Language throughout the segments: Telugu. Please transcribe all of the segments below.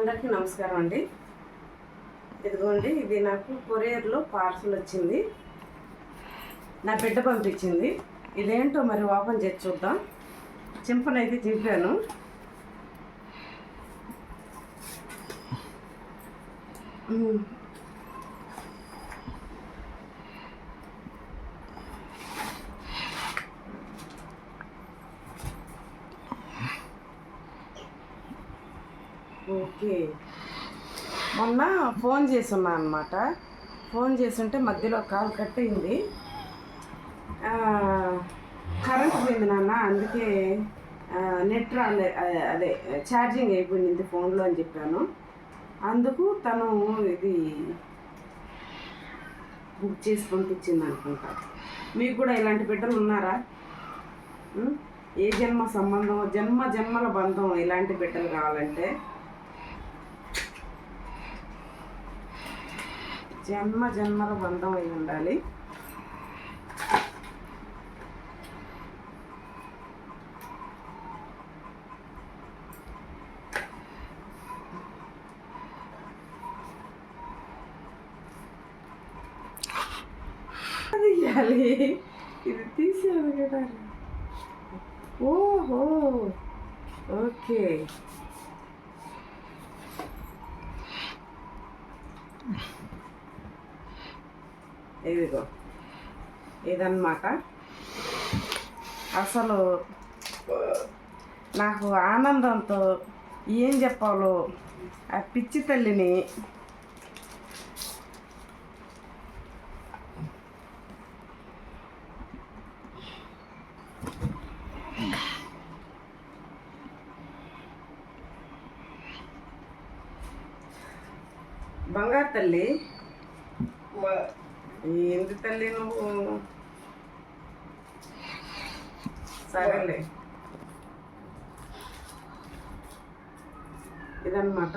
అందరికీ నమస్కారం అండి. ఇదిగోండి ఇది నాకు కొరియర్లో పార్సల్ వచ్చింది. నా బిడ్డ పంపించింది. ఇదేంటో మరి ఓపెన్ చేసి చూద్దాం. చింపనైతే చింపాను. ఓకే. మొన్న ఫోన్ చేసి ఉన్నా అనమాట ఫోన్ చేస్తుంటే మధ్యలో కాల్ కట్ అయింది. కరెంట్ పోయింది నాన్న అందుకే నెట్ రాలే అదే- అదే ఛార్జింగ్ అయిపోయింది ఫోన్లో అని చెప్పాను. అందుకు తను ఇది బుక్ చేసి పంపించింది అనుకుంటా. మీకు కూడా ఇలాంటి బిడ్డలు ఉన్నారా? ఏ జన్మ సంబంధం జన్మ జన్మల బంధం ఇలాంటి బిడ్డలు కావాలంటే జన్మ జన్మల బంధం అయి ఉండాలి. అది ఇది తీసాను కదా ఓహో. ఓకే. ఇదిగో. ఇదన్నమాట. అసలు నాకు ఆనందంతో ఏం చెప్పాలో ఆ పిచ్చి తల్లిని బంగారు తల్లి ఏంటి తల్లి నువ్వు? సరేలే. ఇదన్నమాట?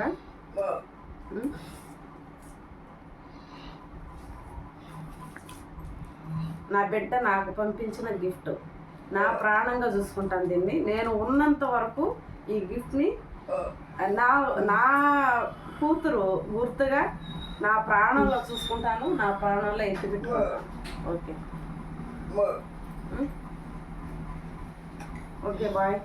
నా బిడ్డ నాకు పంపించిన గిఫ్ట్. నా ప్రాణంగా చూసుకుంటాను దీన్ని. నేను ఉన్నంత వరకు ఈ గిఫ్ట్ని నా నా కూతురు గుర్తుగా నా ప్రాణంలో చూసుకుంటాను నా ప్రాణంలో ఎత్తి పెట్టుకుంటాను ఓకే? Okay bye.